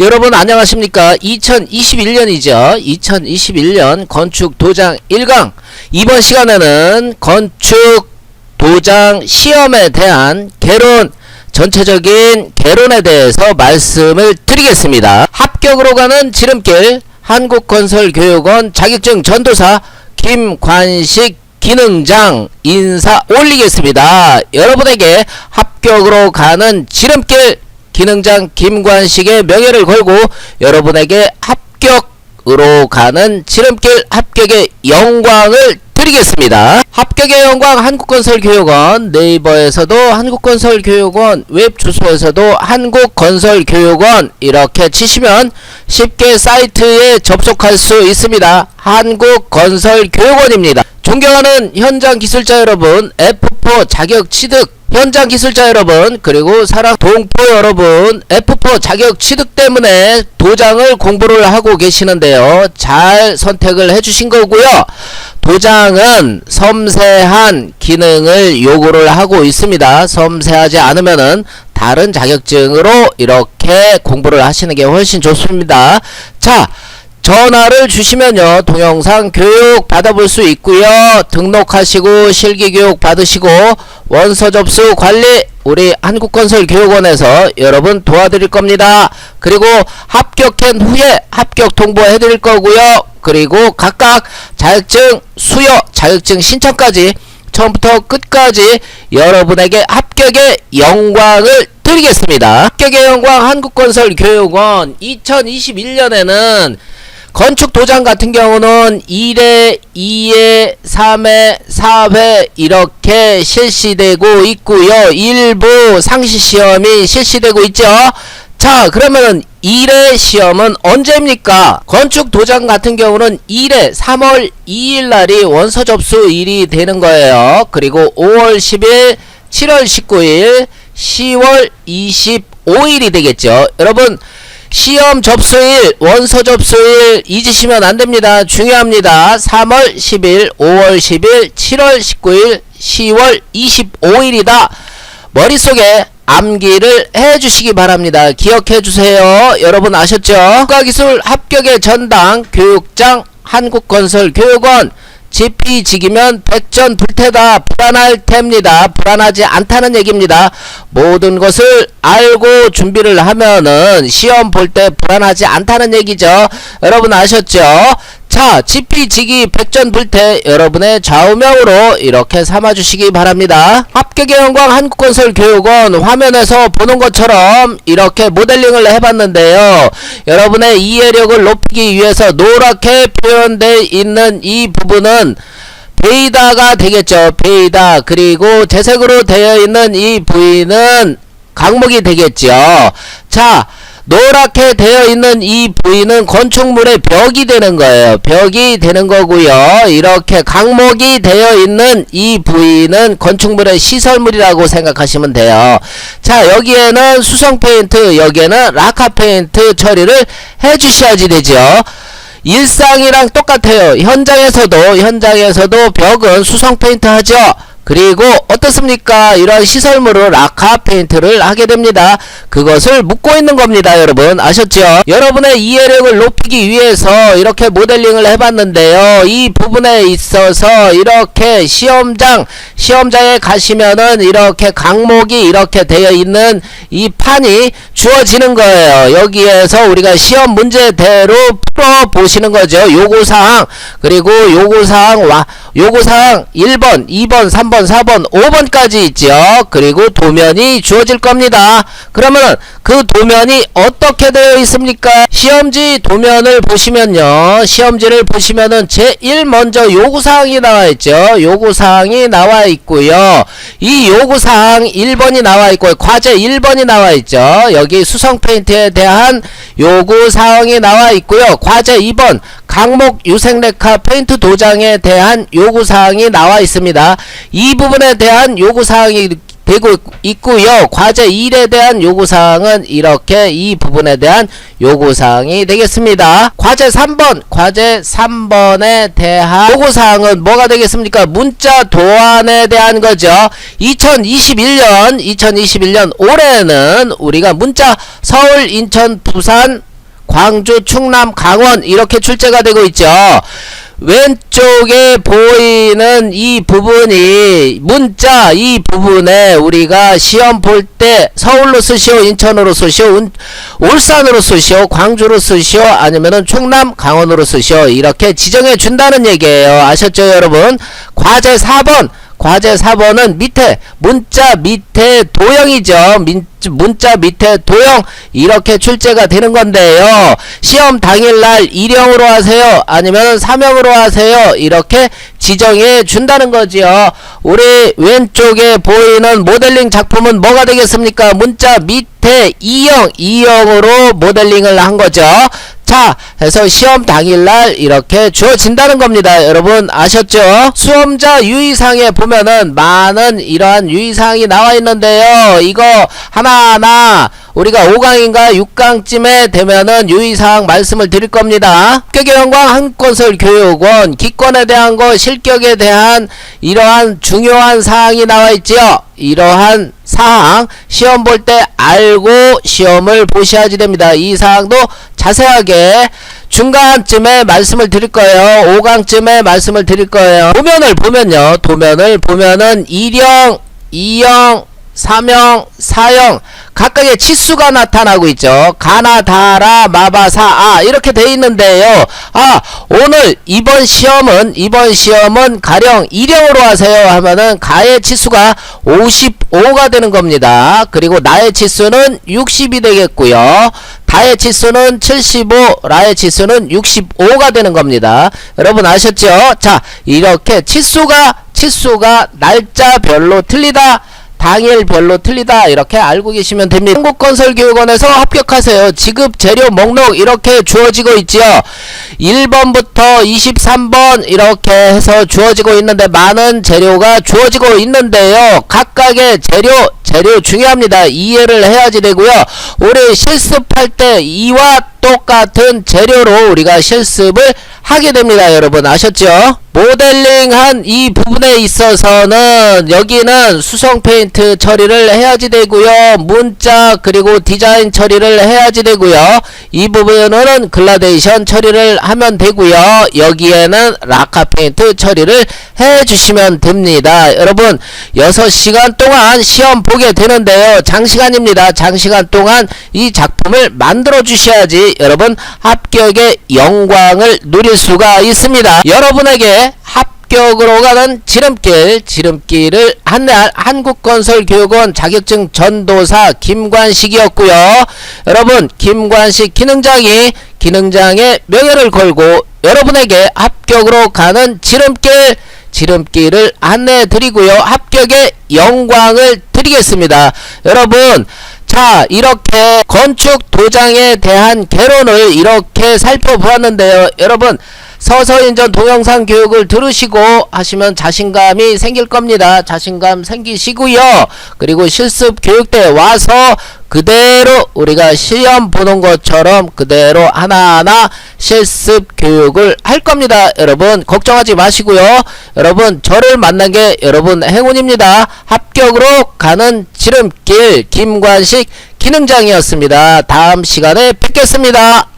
여러분 안녕하십니까? 2021년이죠. 2021년 건축 도장 1강. 이번 시간에는 건축 도장 시험에 대한 개론 전체적인 개론에 대해서 말씀을 드리겠습니다. 합격으로 가는 지름길 한국건설교육원 자격증 전도사 김관식 기능장 인사 올리겠습니다. 여러분에게 합격으로 가는 지름길 기능장 김관식의 명예를 걸고 여러분에게 합격으로 가는 지름길 합격의 영광을 드리겠습니다. 합격의 영광 한국건설교육원 네이버에서도 한국건설교육원 웹 주소에서도 한국건설교육원 이렇게 치시면 쉽게 사이트에 접속할 수 있습니다. 한국건설교육원입니다. 존경하는 현장 기술자 여러분, F4 자격 취득 현장 기술자 여러분, 그리고 사랑 동포 여러분, F4 자격 취득 때문에 도장을 공부를 하고 계시는데요. 잘 선택을 해주신 거고요. 도장은 섬세한 기능을 요구를 하고 있습니다. 섬세하지 않으면은 다른 자격증으로 이렇게 공부를 하시는 게 훨씬 좋습니다. 자, 전화를 주시면요 동영상 교육 받아볼 수 있고요. 등록하시고 실기교육 받으시고 원서 접수 관리 우리 한국건설교육원에서 여러분 도와드릴 겁니다. 그리고 합격한 후에 합격 통보해 드릴 거고요. 그리고 각각 자격증 수여 자격증 신청까지 처음부터 끝까지 여러분에게 합격의 영광을 드리겠습니다. 합격의 영광 한국건설교육원 2021년에는 건축 도장 같은 경우는 1회, 2회, 3회, 4회 이렇게 실시되고 있고요. 일부 상시 시험이 실시되고 있죠. 자, 그러면 1회 시험은 언제입니까? 건축 도장 같은 경우는 1회 3월 2일 날이 원서 접수일이 되는 거예요. 그리고 5월 10일, 7월 19일, 10월 25일이 되겠죠. 여러분 시험 접수일, 원서 접수일 잊으시면 안 됩니다. 중요합니다. 3월 10일, 5월 10일, 7월 19일, 10월 25일이다. 머릿속에 암기를 해 주시기 바랍니다. 기억해 주세요. 여러분 아셨죠? 국가기술 합격의 전당 교육장 한국건설교육원 지피지기면 백전 불태다 불안할 테입니다. 불안하지 않다는 얘기입니다. 모든 것을 알고 준비를 하면은 시험 볼 때 불안하지 않다는 얘기죠. 여러분 아셨죠? 자, 지피지기 백전불태 여러분의 좌우명으로 이렇게 삼아주시기 바랍니다. 합격의 영광 한국건설교육원 화면에서 보는 것처럼 이렇게 모델링을 해봤는데요. 여러분의 이해력을 높이기 위해서 노랗게 표현되어 있는 이 부분은 베이다가 되겠죠. 베이다. 그리고 재색으로 되어 있는 이 부위는 강목이 되겠죠. 자, 노랗게 되어 있는 이 부위는 건축물의 벽이 되는 거예요. 벽이 되는 거고요. 이렇게 강목이 되어 있는 이 부위는 건축물의 시설물이라고 생각하시면 돼요. 자, 여기에는 수성 페인트, 여기에는 라카 페인트 처리를 해 주셔야지 되죠. 일상이랑 똑같아요. 현장에서도 현장에서도 벽은 수성 페인트 하죠. 그리고 어떻습니까? 이런 시설물을 라카 페인트를 하게 됩니다. 그것을 묻고 있는 겁니다, 여러분. 아셨죠? 여러분의 이해력을 높이기 위해서 이렇게 모델링을 해봤는데요. 이 부분에 있어서 이렇게 시험장, 시험장에 가시면은 이렇게 강목이 이렇게 되어 있는 이 판이 주어지는 거예요. 여기에서 우리가 시험 문제대로 풀어 보시는 거죠. 요구사항, 그리고 요구사항, 와, 요구사항 1번, 2번, 3번, 4번, 5번까지 있죠. 그리고 도면이 주어질 겁니다. 그러면 그 도면이 어떻게 되어 있습니까? 시험지 도면을 보시면요. 시험지를 보시면은 제1 먼저 요구사항이 나와 있죠. 요구사항이 나와 있고요. 이 요구사항 1번이 나와 있고 과제 1번이 나와 있죠. 여기 수성 페인트에 대한 요구사항이 나와 있고요. 과제 2번 강목 유생레카 페인트 도장에 대한 요구사항이 나와 있습니다. 이 부분에 대한 요구사항이 되고 있고요. 과제 1에 대한 요구사항은 이렇게 이 부분에 대한 요구사항이 되겠습니다. 과제 3번, 과제 3번에 대한 요구사항은 뭐가 되겠습니까? 문자 도안에 대한 거죠. 2021년, 2021년 올해는 우리가 문자 서울, 인천, 부산, 광주, 충남, 강원 이렇게 출제가 되고 있죠. 왼쪽에 보이는 이 부분이 문자 이 부분에 우리가 시험 볼 때 서울로 쓰시오 인천으로 쓰시오 운- 울산으로 쓰시오 광주로 쓰시오 아니면은 충남 강원으로 쓰시오 이렇게 지정해 준다는 얘기예요. 아셨죠 여러분? 과제 4번 과제 4번은 밑에 문자 밑에 도형이죠. 민, 문자 밑에 도형 이렇게 출제가 되는 건데요. 시험 당일날 1형으로 하세요. 아니면 3형으로 하세요. 이렇게 지정해 준다는 거지요. 우리 왼쪽에 보이는 모델링 작품은 뭐가 되겠습니까? 문자 밑에 2형, 2형으로 모델링을 한 거죠. 자, 해서 시험 당일날 이렇게 주어진다는 겁니다. 여러분 아셨죠? 수험자 유의사항에 보면은 많은 이러한 유의사항이 나와 있는데요. 이거 하나하나 우리가 5강인가 6강쯤에 되면은 유의사항 말씀을 드릴 겁니다. 합격영광 한건설 교육원 기권에 대한 거 실격에 대한 이러한 중요한 사항이 나와 있지요. 이러한 사항 시험 볼 때 알고 시험을 보셔야지 됩니다. 이 사항도 자세하게 중간쯤에 말씀을 드릴 거예요. 5강쯤에 말씀을 드릴 거예요. 도면을 보면요. 도면을 보면은 1형, 2형, 3형, 4형 각각의 치수가 나타나고 있죠. 가나 다라 마바 사 아 이렇게 돼 있는데요. 아 오늘 이번 시험은 이번 시험은 가령 1형으로 하세요 하면은 가의 치수가 55가 되는 겁니다. 그리고 나의 치수는 60이 되겠고요. 다의 치수는 75, 라의 치수는 65가 되는 겁니다. 여러분 아셨죠? 자, 이렇게 치수가 치수가 날짜별로 틀리다. 당일별로 틀리다 이렇게 알고 계시면 됩니다. 한국건설교육원에서 합격하세요. 지급 재료 목록 이렇게 주어지고 있지요. 1번부터 23번 이렇게 해서 주어지고 있는데 많은 재료가 주어지고 있는데요. 각각의 재료 재료 중요합니다. 이해를 해야지 되고요. 우리 실습할 때 이와 똑같은 재료로 우리가 실습을 하게 됩니다. 여러분 아셨죠? 모델링한 이 부분에 있어서는 여기는 수성 페인트 처리를 해야지 되고요. 문자 그리고 디자인 처리를 해야지 되고요. 이 부분은 글라데이션 처리를 하면 되고요. 여기에는 라카 페인트 처리를 해 주시면 됩니다. 여러분 6시간 동안 시험 보게 되는데요. 장시간입니다. 장시간 동안 이 작품을 만들어 주셔야지 여러분 합격의 영광을 누릴 수가 있습니다. 여러분에게 합격으로 가는 지름길, 지름길을 안내할 한국건설교육원 자격증 전도사 김관식이었고요. 여러분, 김관식 기능장이 기능장의 명예를 걸고 여러분에게 합격으로 가는 지름길, 지름길을 안내해 드리고요. 합격의 영광을 드리겠습니다. 여러분, 자, 이렇게 건축 도장에 대한 개론을 이렇게 살펴보았는데요. 여러분, 서서인전 동영상 교육을 들으시고 하시면 자신감이 생길 겁니다. 자신감 생기시고요. 그리고 실습 교육 때 와서 그대로 우리가 시험 보는 것처럼 그대로 하나하나 실습 교육을 할 겁니다. 여러분 걱정하지 마시고요. 여러분 저를 만난 게 여러분 행운입니다. 합격으로 가는 지름길 김관식 기능장이었습니다. 다음 시간에 뵙겠습니다.